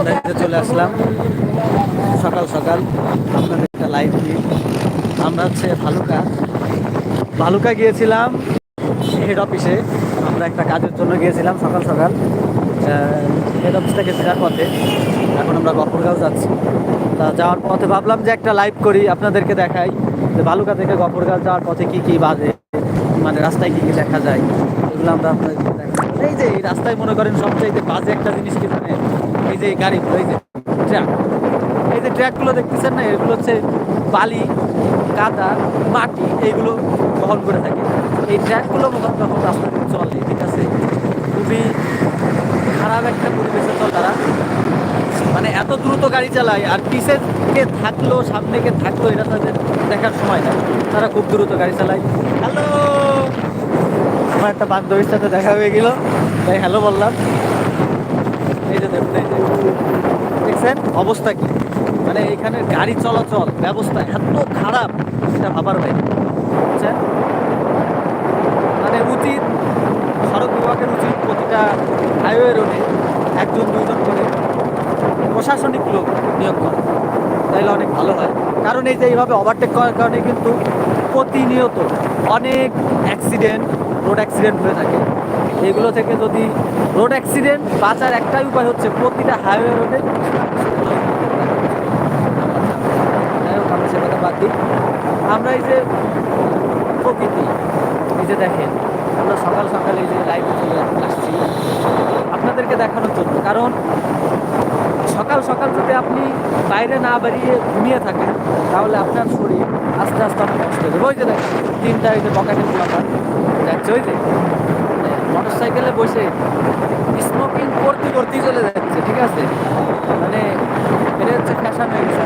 এতে চলে আসলাম। সকাল সকাল। আপনাদের একটা লাইভ দিই আমরা হচ্ছে ভালুকা। ভালুকা গিয়েছিলাম হেড অফিসে আমরা একটা কাজের জন্য গিয়েছিলাম সকাল সকাল। হেড অফিস থেকে ফেরার পথে। এখন আমরা গফরগাঁও যাচ্ছি। তা যাওয়ার পথে ভাবলাম যে একটা লাইভ করি, আপনাদেরকে দেখাই। যে ভালুকা থেকে গফরগাঁও যাওয়ার পথে কি কি বাজে মানে রাস্তায় কী কী দেখা যায়। এগুলো আমরা আপনাদেরকে দেখাই। এই যে এই রাস্তায় মনে করেন সবচাইতে বাজে একটা জিনিস কি মানে এই যে গাড়িগুলো এই যে ট্র্যাক এই যে ট্র্যাকগুলো দেখতেছেন না? এগুলো হচ্ছে বালি কাদা মাটি, এইগুলো বহন করে থাকে। এই ট্র্যাকগুলো যখন যখন রাস্তা দিয়ে চলে, ঠিক আছে? খুবই খারাপ একটা পরিবেশে চল তারা। মানে এত দ্রুত গাড়ি চালায়, আর পিছে কে থাকল, সামনে কে থাকল, এটা তাদের দেখার সময় না তারা খুব দ্রুত গাড়ি চালায়। হ্যালো আমার একটা বান্ধবীর সাথে দেখা হয়ে গেল। তাই হ্যালো বললাম। এই যে দেখছেন? অবস্থা কি? মানে এখানে গাড়ি চলাচল, ব্যবস্থা এত খারাপ এটা ভাবার বাইরে বুঝছেন? মানে উচিত, সড়ক বিভাগের উচিত প্রতিটা হাইওয়ে রোডে একজন দুজন করে প্রশাসনিক লোক নিয়োগ করে। তাইলে অনেক ভালো হয়। কারণ এই যে এইভাবে ওভারটেক করার কারণে কিন্তু প্রতিনিয়ত অনেক অ্যাক্সিডেন্ট রোড অ্যাক্সিডেন্ট হয়ে থাকে। এগুলো থেকে যদি রোড অ্যাক্সিডেন্ট বাঁচার একটাই উপায় হচ্ছে প্রতিটা হাইওয়ে রোডে আমরা বাদ দিই। আমরা এই যে প্রকৃতি, এই যে দেখেন, আমরা সকাল সকাল এই যে লাইভে চলে আসছি। আপনাদেরকে দেখানোর জন্য, কারণ সকাল সকাল যদি আপনি বাইরে না বেরিয়ে ঘুমিয়ে থাকেন, তাহলে আপনার শরীর আস্তে আস্তে অনেক কষ্ট হবে। ওই যে দেখেন, তিনটা এই যে পকেটে খোলাটা যাচ্ছে ওই যে। মোটর সাইকেলে বসে স্মোকিং করতে করতেই চলে যাচ্ছে, ঠিক আছে? মানে এটা হচ্ছে ফ্যাশন হয়ে গেছে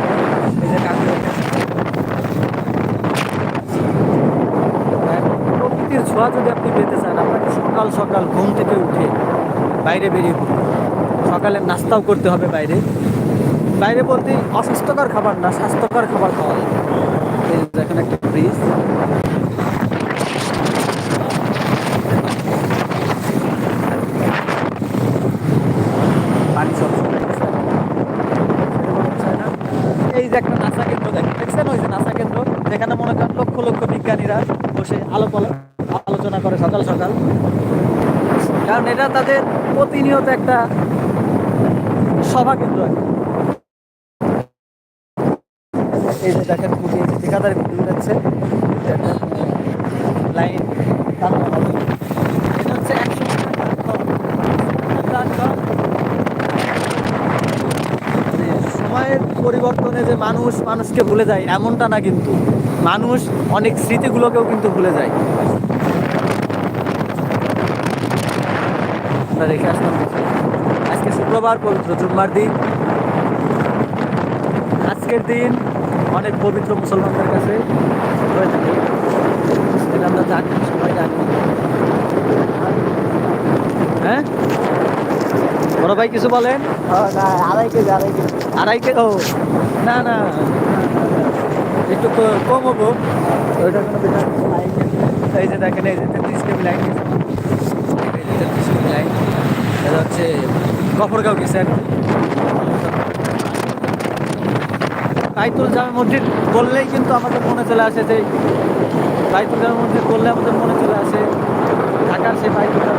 প্রকৃতির ছোঁয়া যদি আপনি পেতে চান, আপনাকে সকাল সকাল ঘুম থেকে উঠে বাইরে বেরিয়ে পড়তে সকালে নাস্তাও করতে হবে বাইরে। বাইরে বলতে অস্বাস্থ্যকর খাবার না, স্বাস্থ্যকর খাবার খাওয়া যায়। দেখেন একটা ফ্রিজ পানি সব শুকিয়ে গেছে। সেটা মনে হচ্ছে না। এই যে একটা নাসা কেন্দ্র দেখছেন ওই যে নাসা কেন্দ্র? যেখানে মনে করেন লক্ষ লক্ষ বিজ্ঞানীরা বসে আলো আলোচনা করে সকাল সকাল। কারণ এটা তাদের প্রতিনিয়ত একটা সভা কেন্দ্র এই যে দেখেন ঠিকাদারি খুঁটি যাচ্ছে লাইন টানানো হবে এটা হচ্ছে একশো মানে সময়ের পরিবর্তনে যে মানুষ মানুষকে ভুলে যায়, এমনটা না কিন্তু। মানুষ অনেক স্মৃতিগুলোকেও কিন্তু ভুলে যায়। রেখে আসলাম। আজকে শুক্রবার পবিত্র জুম্মার দিন। আজকের দিন অনেক পবিত্র মুসলমানদের কাছে হয়ে থাকে। আমরা জানি, সবাই জানি। হ্যাঁ? বড় ভাই কিছু বলেন? না আড়াই কেজি আড়াই কেজি। আড়াই কে ও না না। একটু কম হব। ওইটা কোনো। এই যে দেখেন এই যে তেত্রিশ কেবি লাইন তেত্রিশ কেবি লাইন। এটা হচ্ছে গফরগাঁও গেছে আর কি। বাইতুল জামে মসজিদ বললেই কিন্তু আমাদের মনে চলে আসে যে বাইতুল জামে মসজিদ বললে আমাদের মনে চলে আসে ঢাকার জামে কথা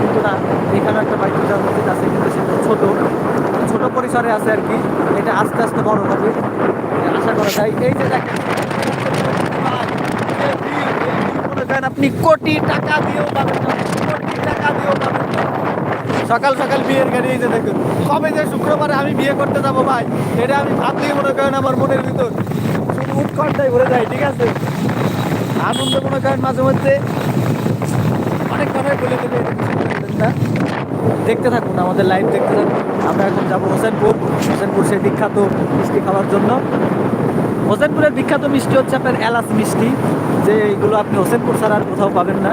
কিন্তু না, এখানে একটা জামে মসজিদ আছে, কিন্তু সেটা ছোট। ছোট পরিসরে আছে আর কি। এটা আস্তে আস্তে বড় হবে। আশা করা যায়। এই যে দেখেন, আপনি কোটি টাকা দিয়েও পাবেন কোটি টাকা দিয়েও সকাল সকাল বিয়ের গাড়ি, এই যে দেখুন, কবে যে শুক্রবারে আমি বিয়ে করতে যাব ভাই, এটা আমি ভাবলেই মনে করেন আমার মনের ভিতর। শুধু উৎকণ্ঠায় ভরে যায়, ঠিক আছে? আনন্দ মনে করেন মাঝে মধ্যে। অনেক কথাই বলে দেবে। দেখতে থাকুন, আমাদের লাইভ দেখতে থাকুন। আমরা এখন যাব হোসেনপুর। হোসেনপুর সেই বিখ্যাত মিষ্টি খাওয়ার জন্য। হোসেনপুরের বিখ্যাত মিষ্টি হচ্ছে আপনার এলাচ মিষ্টি, যে এইগুলো আপনি হোসেনপুর ছাড়া আর কোথাও পাবেন না।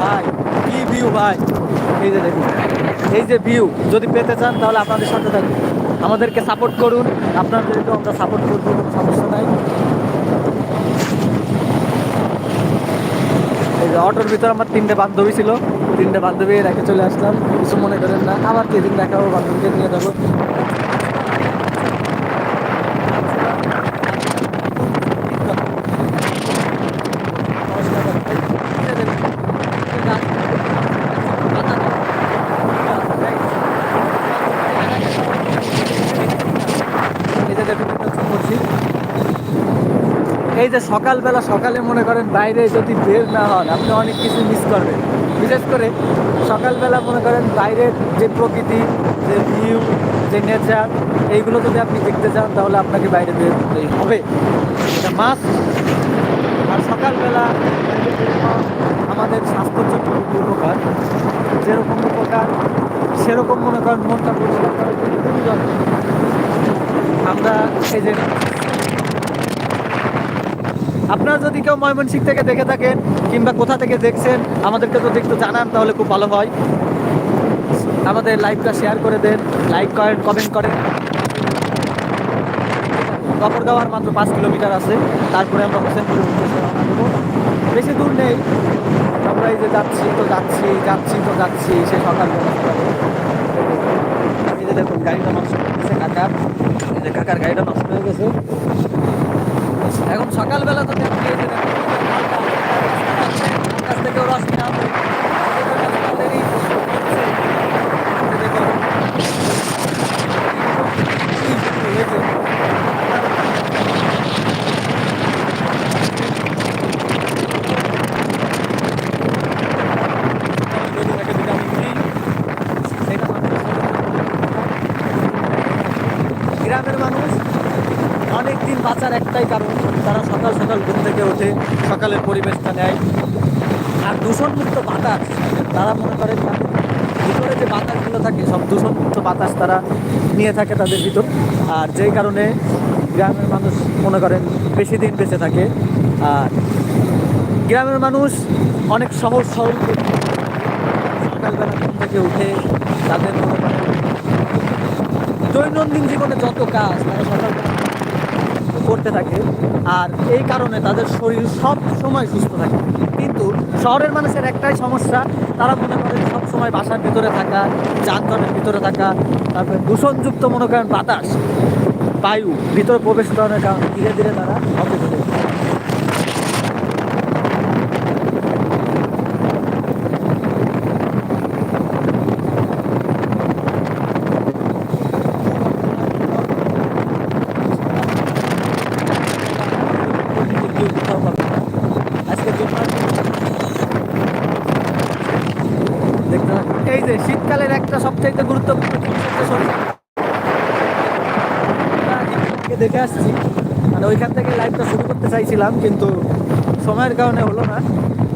ভাই, কি ভিউ ভাই। এই যে দেখুন, এই যে ভিউ যদি পেতে চান তাহলে আপনাদের সাথে থাকুন। আমাদেরকে সাপোর্ট করুন। আপনাদেরকেও আমরা সাপোর্ট করব, কোনো সমস্যা নাই এই যে অটোর ভিতরে আমার তিনটে বান্ধবী ছিল। তিনটে বান্ধবী রেখে চলে আসলাম। কিছু মনে করেন না। আবার যেদিন দেখাবো বান্ধবীকে নিয়ে যাব এই যে দেখুন একটা ছোট মসজিদ। এই যে সকালবেলা সকালে মনে করেন বাইরে যদি বের না হন, আপনি অনেক কিছু মিস করবেন। বিশেষ করে সকালবেলা মনে করেন বাইরের যে প্রকৃতি, যে ভিউ যে নেচার এইগুলো যদি আপনি দেখতে চান, তাহলে আপনাকে বাইরে বের হতেই হবে। এটা মাস আর সকালবেলা আমাদের স্বাস্থ্যের জন্য উপকার। যেরকম উপকার, সেরকম মনে করেন মনটা পরিষ্কার করার আমরা এই যে আপনারা যদি কেউ ময়মনসিং থেকে দেখে থাকেন কিংবা কোথা থেকে দেখছেন, আমাদেরকে যদি একটু জানান, তাহলে খুব ভালো হয়। আমাদের লাইভটা শেয়ার করে দেন লাইক করেন কমেন্ট করেন। গফরগাঁওয়ার মাত্র পাঁচ কিলোমিটার আছে। তারপরে আমরা দেবো। বেশি দূর নেই। আমরা এই যে যাচ্ছি, তো যাচ্ছি যাচ্ছি, তো যাচ্ছি সে সকাল দেখুন, গাড়িটা নষ্ট হয়ে গেছে, কাকার। কাকার গাড়িটা নষ্ট হয়ে গেছে। এখন সকালবেলা তো ভিটামিন ডি, সেটা মানুষের শরীরে গ্রামের মানুষ অনেক দিন বাঁচার একটাই কারণ তারা সকাল সকাল ঘুম থেকে ওঠে সকালের পরিবেশটা নেয়। আর দূষণমুক্ত বাতাস, তারা মনে করেন ভিতরে যে বাতাসগুলো থাকে, সব দূষণমুক্ত বাতাস তারা নিয়ে থাকে তাদের ভিতর। আর যেই কারণে গ্রামের মানুষ মনে করেন বেশি দিন বেঁচে থাকে। আর গ্রামের মানুষ অনেক সহজ সরল সকালবেলা ঘুম থেকে উঠে তাদের মনে করেন দৈনন্দিন জীবনে যত কাজ, তারা সকালবেলা করতে থাকে আর এই কারণে তাদের শরীর সব সময় সুস্থ থাকে। কিন্তু শহরের মানুষের একটাই সমস্যা, তারা মনে করে সব সময় বাসার ভিতরে থাকা যানজটের ভিতরে থাকা, তারপরে দূষণযুক্ত মনে করেন বাতাস, বায়ু, ভিতরে প্রবেশ করানোর কারণে ধীরে ধীরে তারা অকেজ হয়ে যায়। কেউ কোথাও পাবে না। আজকে জুম্মার দিন। দেখতে পাচ্ছেন? এই যে শীতকালের একটা সবচাইতে গুরুত্বপূর্ণ জিনিস হচ্ছে সরিষা আমরা কিছুদিন আগে দেখে আসছি। মানে ওইখান থেকে লাইভটা শুরু করতে চাইছিলাম, কিন্তু সময়ের কারণে হলো না।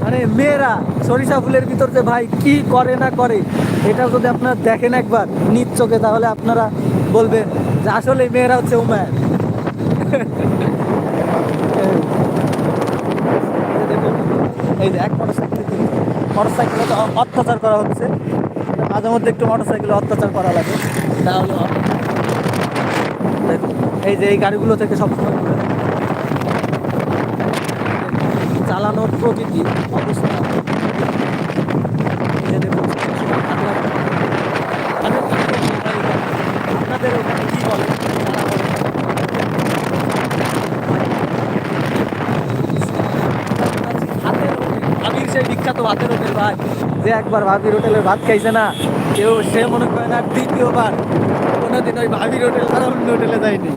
মানে মেয়েরা, সরিষা ফুলের ভিতর যে ভাই কি করে না করে এটা যদি আপনারা দেখেন একবার নিজ চোখে, তাহলে আপনারা বলবেন যে আসলে মেয়েরা হচ্ছে উমায় এই যে এক মোটর সাইকেল মোটর সাইকেলে তো অত্যাচার করা হচ্ছে। মাঝে মধ্যে একটু মোটর সাইকেলে অত্যাচার করা লাগে। তাহলে। দেখুন। এই যে এই গাড়িগুলো থেকে সবসময় চালানোর প্রকৃতি অবস্থা। আপনাদের হোটেল, সেই বিখ্যাত ভাতের হোটেল যে একবার ভাবির হোটেলের ভাত খাইছে না কেউ সে মনে করে না দ্বিতীয়বার কোনোদিন ওই ভাবির হোটেল ছাড়া অন্য হোটেলে যায়নি।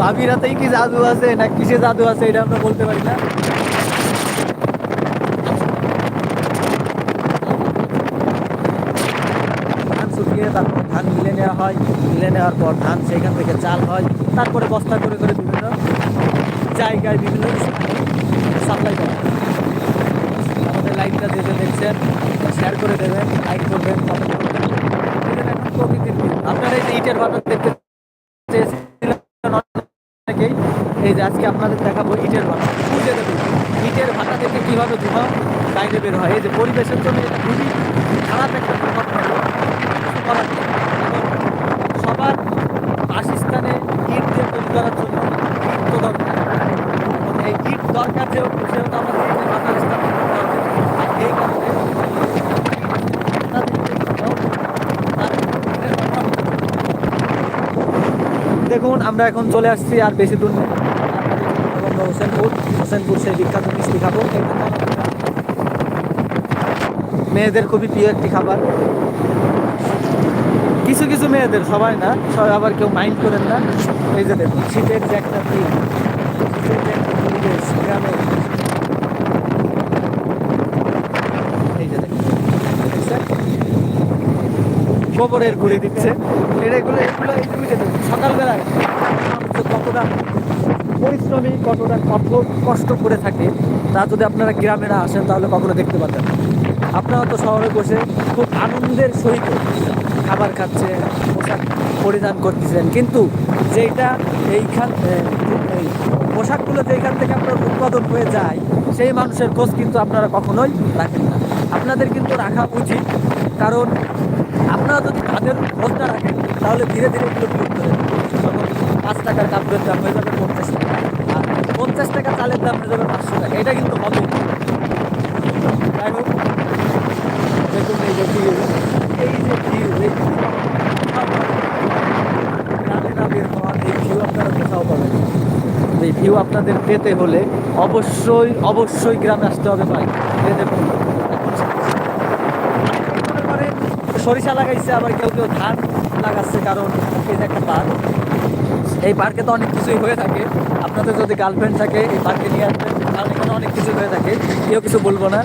ভাবির হাতেই কি জাদু আছে, না কিসে জাদু আছে এটা আমরা বলতে পারি না। ধান শুকিয়ে তারপর ধান মিলে নেওয়া হয়, মিলে নেওয়ার পর ধান সেখান থেকে চাল হয়, তারপরে বস্তা করে করে বিভিন্ন জায়গায় বিভিন্ন সাপ্লাই করা আমাদের লাইভটা যে দেখছেন শেয়ার করে দেবেন লাইক করবেন কমেন্ট করবেন। প্রকৃতির আপনারা এই যে ইটের ভাটা দেখতে এই যে আজকে আপনাদের দেখাবো ইটের ভাটা। বুঝে দেবেন ইটের ভাটা থেকে কীভাবে ধোঁয়া বাইরে বের হয়। এই যে পরিবেশের জন্য এটা খুবই খারাপ একটা প্রভাব পড়ে সবার বাসস্থানে ইট দিয়ে তৈরি করার জন্য ইট তো দরকার। এই ইট দরকার যেহেতু, সেহেতু আমাদের এই ভাটা স্থাপন করতে এই কারণে দেখুন, আমরা এখন চলে আসছি আর বেশি দূর নেই। হোসেনপুর হোসেনপুর সেই বিখ্যাত মিষ্টি খাব। মেয়েদের খুবই প্রিয় একটি খাবার। কিছু কিছু মেয়েদের, সবাই না, সবাই আবার কেউ মাইন্ড করেন না। এই যে দেখুন, শীতের যে একটা দেখছেন? গোবরের গুঁড়ি দিচ্ছে। এটা এগুলো এগুলো এই জমিতে দেখুন সকালবেলা কতটা পরিশ্রমী কতটা কঠোর কষ্ট করে থাকে, তা যদি আপনারা গ্রামে না আসেন, তাহলে কখনো দেখতে পাবেন আপনারা তো শহরে বসে খুব আনন্দের সহিত খাবার খাচ্ছেন, পোশাক পরিধান করতেছেন, কিন্তু যেটা এইখান এই পোশাকগুলো যেখান থেকে আপনার উৎপাদন হয়ে যায়, সেই মানুষের খোঁজ কিন্তু আপনারা কখনোই রাখেন না। আপনাদের কিন্তু রাখা উচিত, কারণ আপনারা যদি তাদের খোঁজটা রাখেন, তাহলে ধীরে ধীরে এগুলো বিলুপ্ত হয়ে যাবে। পাঁচ টাকার কাপড়ের দাম হয়ে যাবে পঞ্চাশ টাকা চালের দাম যাবে পাঁচশো টাকা। এটা কিন্তু হবে। দেখুন এই যে view, এই যে ভিউ এই ভিউ আপনারা কোথাও পাবেন। এই ভিউ আপনাদের পেতে হলে অবশ্যই অবশ্যই গ্রামে আসতে হবে ভাই। দেখুন সরিষা লাগাইছে আবার কেউ কেউ ধান লাগাচ্ছে কারণ যে একটা পার্ক এই পার্কে তো অনেক কিছুই হয়ে থাকে। আপনাদের যদি গার্লফ্রেন্ড থাকে, এই পার্কে নিয়ে আসবেন কারণ এখানে অনেক কিছু হয়ে থাকে। কেউ কিছু বলব না।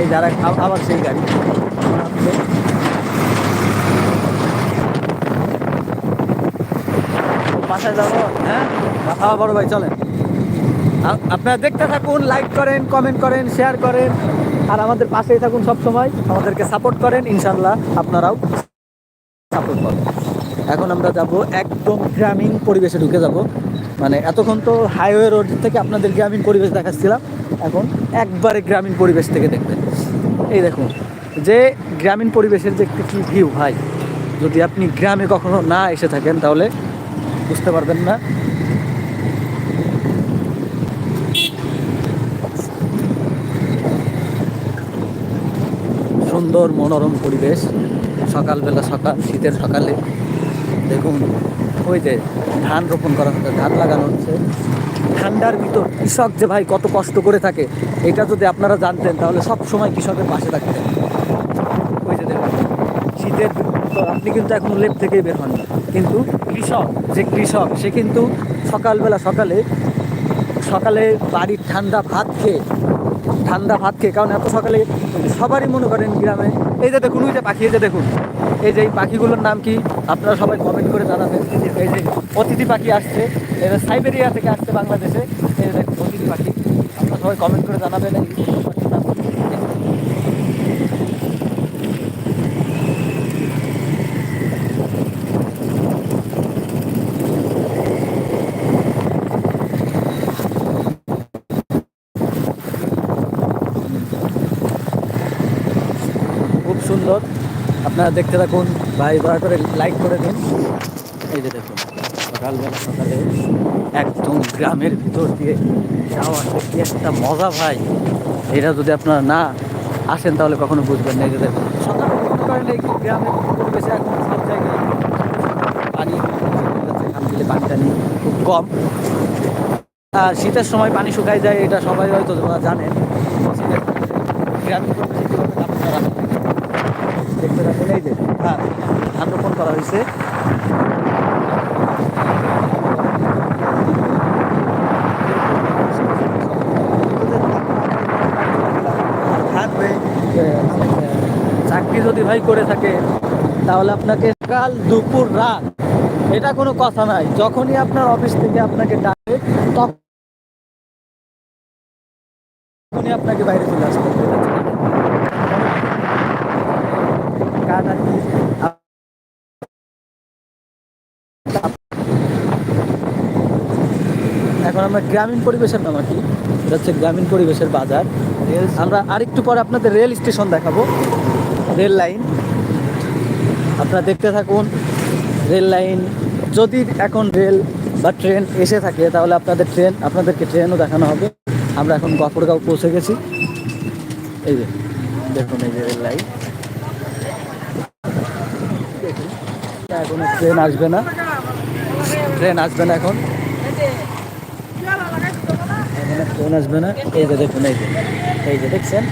এই যারা আবার সেই গাড়ি। বাসায় যাব? হ্যাঁ? আবার বড় ভাই, চলেন। আপনারা দেখতে থাকুন লাইক করেন কমেন্ট করেন শেয়ার করেন। আর আমাদের পাশেই থাকুন সব সময় আমাদেরকে সাপোর্ট করেন ইনশাল্লাহ আপনারাও সাপোর্ট করেন এখন আমরা যাব একদম গ্রামীণ পরিবেশে ঢুকে যাব। মানে এতক্ষণ তো হাইওয়ে রোড থেকে আপনাদের গ্রামীণ পরিবেশ দেখাচ্ছিলাম, এখন একবারে গ্রামীণ পরিবেশ থেকে দেখবেন। এই দেখুন, যে গ্রামীণ পরিবেশের যে একটি কি ভিউ ভাই, যদি আপনি গ্রামে কখনো না এসে থাকেন তাহলে বুঝতে পারবেন না। সুন্দর মনোরম পরিবেশ, সকালবেলা সকাল, শীতের সকালে। দেখুন, ওই যে ধান রোপণ করা হচ্ছে ধান লাগানো হচ্ছে। ঠান্ডার ভিতর কৃষক যে ভাই কত কষ্ট করে থাকে, এটা যদি আপনারা জানতেন, তাহলে সব সময় কৃষকের পাশে থাকতেন। ওই যে দেখুন, শীতের আপনি কিন্তু এখন লেপ থেকেই বের হন কিন্তু কৃষক, যে কৃষক, সে কিন্তু সকালবেলা সকালে সকালে বাড়ির ঠান্ডা ভাত খেয়ে, ঠান্ডা ভাত খেয়ে, কারণ এত সকালে সবারই মনে করেন গ্রামে, এই যে দেখুন, ওই যে পাখি, এই যে দেখুন, এই যে এই পাখিগুলোর নাম কি? আপনারা সবাই কমেন্ট করে জানাবেন। এই যে অতিথি পাখি আসছে এরা সাইবেরিয়া থেকে আসছে বাংলাদেশে, এই যে অতিথি পাখি। আপনারা সবাই কমেন্ট করে জানাবেন, এই খুব সুন্দর। আপনারা দেখতে থাকুন। ভাই, দয়া করে লাইক করে দিন। এই যে দেখুন, সকালবেলা সকালে একদম গ্রামের ভিতর দিয়ে যাওয়া কি একটা মজা ভাই। এটা যদি আপনারা না আসেন, তাহলে কখনো বুঝবেন না। এই যে দেখুন গ্রামের জায়গায় পানি পানি টানি খুব কম। আর শীতের সময় পানি শুকায় যায়, এটা সবাই হয়তো জানেন। গ্রামীণ পরিবেশে হ্যাঁ ধান রোপণ করা হয়েছে। চাকরি যদি ভাই করে থাকে, তাহলে আপনাকে কাল দুপুর রাত, এটা কোনো কথা নাই, যখনই আপনার অফিস থেকে আপনাকে ডাকে তখনই আপনাকে বাইরে চলে আসতে কার্ড আর এখন আমরা গ্রামীণ পরিবেশের নাম আর কি? এটা হচ্ছে গ্রামীণ পরিবেশের বাজার। আমরা আরেকটু পরে আপনাদের রেল স্টেশন দেখাবো। Rail line. আপনারা দেখতে থাকুন রেল লাইন। যদি এখন রেল বা ট্রেন এসে থাকে তাহলে আপনাদের ট্রেন আপনাদেরকে ট্রেনও দেখানো হবে। আমরা এখন গফরগাঁও পৌঁছে গেছি। এই যে দেখুন এই যে রেল লাইন দেখুন এখন ট্রেন আসবে না। ট্রেন আসবে না এখন। ট্রেন আসবে না। এই যে দেখুন, এই যে এই যে দেখছেন?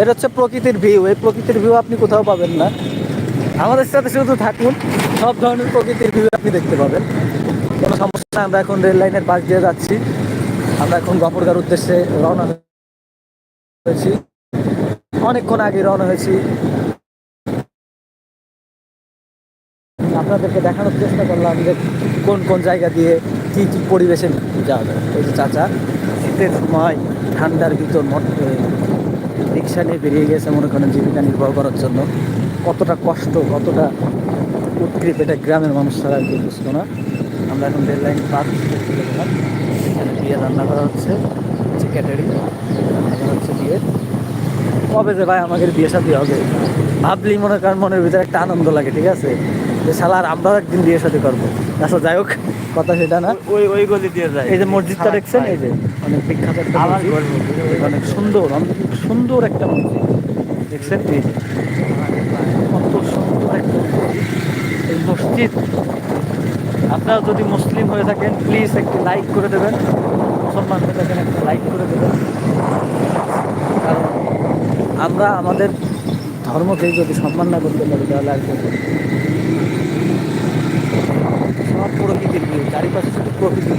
এটা হচ্ছে প্রকৃতির ভিউ এই প্রকৃতির ভিউ আপনি কোথাও পাবেন না। আমাদের সাথে শুধু থাকুন। সব ধরনের প্রকৃতির ভিউ আপনি দেখতে পাবেন। কোনো সমস্যা না আমরা এখন রেল লাইনের পাশ দিয়ে যাচ্ছি। আমরা এখন গফরগার উদ্দেশ্যে রওনা হয়েছি। অনেকক্ষণ আগে রওনা হয়েছি। আপনাদেরকে দেখানোর চেষ্টা করলাম যে কোন কোন জায়গা দিয়ে কী কী পরিবেশে যাওয়া যায়। এই যে চাচা, শীতের সময় ঠান্ডার ভিতর রিক্সা নিয়ে বেরিয়ে গেছে মনে করেন জীবিকা নির্বাহ করার জন্য। কতটা কষ্ট, কতটা উৎকৃপ এটা গ্রামের মানুষ ছাড়া আর কি বুঝতো না। আমরা এখন রেল লাইন পার এখানে বিয়ে রান্না করা হচ্ছে হচ্ছে ক্যাটারিং হচ্ছে বিয়ে। কবে যে ভাই আমাদের বিয়ে সাথে হবে? ভাবলি মনে করেন মনের ভিতরে একটা আনন্দ লাগে, ঠিক আছে? যে শালা আর আমরাও একদিন বিয়ে সাথে করব। আচ্ছা যাই হোক কথা সেটা না। ওই ওই গলি দিয়ে যায়। এই যে মসজিদটা দেখছেন? এই যে অনেক বিখ্যাত একটা। অনেক সুন্দর অনেক সুন্দর একটা মসজিদ। দেখছেন? এই যে কত সুন্দর একটা এই মসজিদ। আপনারা যদি মুসলিম হয়ে থাকেন প্লিজ একটি লাইক করে দেবেন। মুসলমান হয়ে থাকেন একটা লাইক করে দেবেন। কারণ আমরা আমাদের ধর্মকে যদি সম্মান না করতে পারি তাহলে আর কেউ করবে না। সব প্রকৃতির ভিউ, চারিপাশে শুধু প্রকৃতির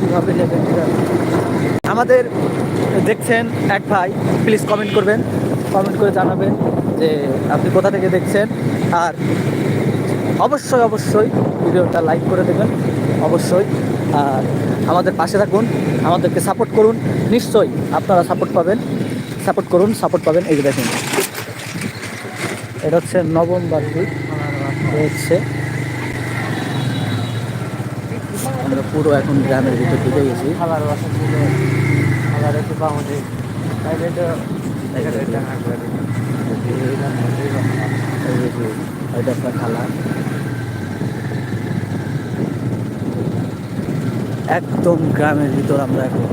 কীভাবে নেবেন আমাদের দেখছেন এক ভাই প্লিজ কমেন্ট করবেন। কমেন্ট করে জানাবেন যে আপনি কোথা থেকে দেখছেন। আর অবশ্যই অবশ্যই ভিডিওটা লাইক করে দেবেন, অবশ্যই। আর আমাদের পাশে থাকুন, আমাদেরকে সাপোর্ট করুন। নিশ্চয়ই আপনারা সাপোর্ট পাবেন। সাপোর্ট করুন সাপোর্ট পাবেন। এই দেখুন, এটা হচ্ছে নবম বার্ষিক হচ্ছে আমরা পুরো এখন গ্রামের ভিতর ঢুকে গেছি। বাসা ছিল একটু তাইলে এটা আপনার খালা। একদম গ্রামের ভিতর আমরা এখন।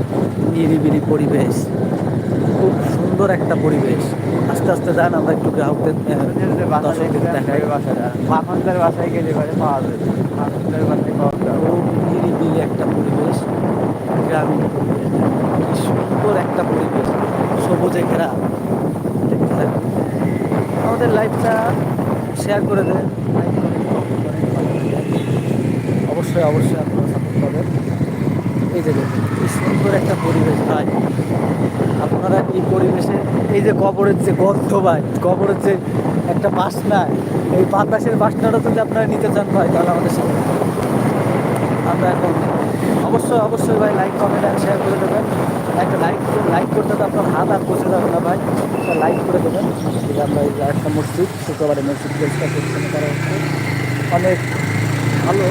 নিরিবিলি পরিবেশ। খুব সুন্দর একটা পরিবেশ। আস্তে আস্তে যান আমরা একটু গ্রাহকদের দর্শকদের দেখাই। মাখনদার বাসায় গেলে পাওয়া যায় বাসায় পাওয়া খুব নিরিবিলি একটা পরিবেশ গ্রামীণ পরিবেশ কি সুন্দর একটা পরিবেশ, সবুজে ঘেরা দেখতে থাকুন। আমাদের লাইফটা শেয়ার করে করেন। অবশ্যই অবশ্যই আপনারা সাপোর্ট পাবেন এই যে কি সুন্দর একটা পরিবেশ ভাই আপনারা এই পরিবেশে, এই যে কবরের যে গর্ত ভাই, কবরের যে একটা বাসনা, এই বাতাসের বাসনাটা যদি আপনারা নিতে চান ভাই, তাহলে আমাদের সাথে। আমরা এখন অবশ্যই অবশ্যই ভাই লাইক কমেন্ট আর শেয়ার করে দেবেন। একটা লাইক লাইক করতে তো আপনার হাত আর পৌঁছে যাবে না ভাই। একটা লাইক করে দেবেন। যে আমরা এই একটা মসজিদ শুক্রবারে মসজিদ পরিষ্কার পরিচ্ছন্ন করা হচ্ছে। অনেক ভালো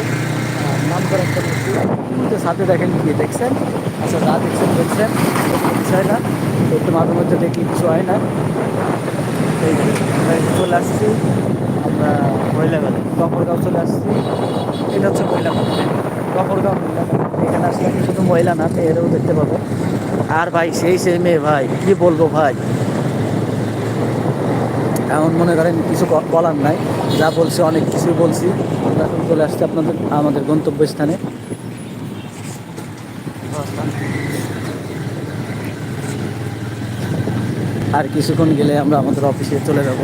নাম করা একটা মসজিদ কিন্তু সাথে দেখেন কি দেখছেন? আচ্ছা যা দেখছেন দেখছেন। বিষয় না। একটু মাঝে মধ্যে দেখি কিছু হয় না। চলে আসছি। আমরা মহিলাবেলা গফরগাঁও চলে আসছি। এটা হচ্ছে মহিলা মন্দির এখানে আসলে আপনি শুধু মহিলা না, মেয়েরাও দেখতে পাবেন আর ভাই, সেই সেই মেয়ে ভাই, কি বলব ভাই? এমন মনে করেন কিছু বলার নাই। যা বলছি, অনেক কিছু বলছি। আমরা এখন চলে আসছি আপনাদের, আমাদের গন্তব্যস্থানে। আর কিছুক্ষণ গেলে আমরা আমাদের অফিসে চলে যাব।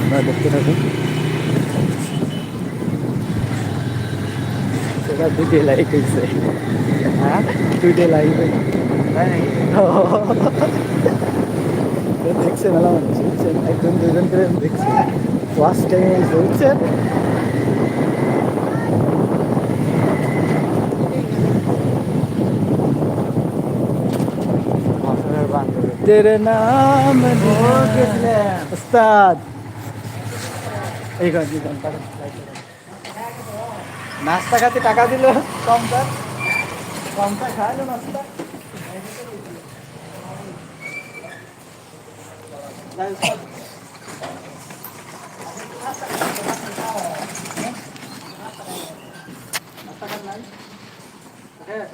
আপনারা দেখতে থাকুন। সেটা দুইটাই লাইক হয়েছে হ্যাঁ দুইটাই লাইক হয়েছে তাই নাকি দেখছে মেলা মানুষ বুঝছেন একজন দুজন করে দেখছে ওয়াশ টাইম হয়েছে বুঝছেন মাসুমের বান্ধবী তেরে নাম উস্তাদ এই গান এই গান টাকা নাস্তা খাতে টাকা দিল কমটা। কমটা খাইলো নাস্তা। হ্যাঁ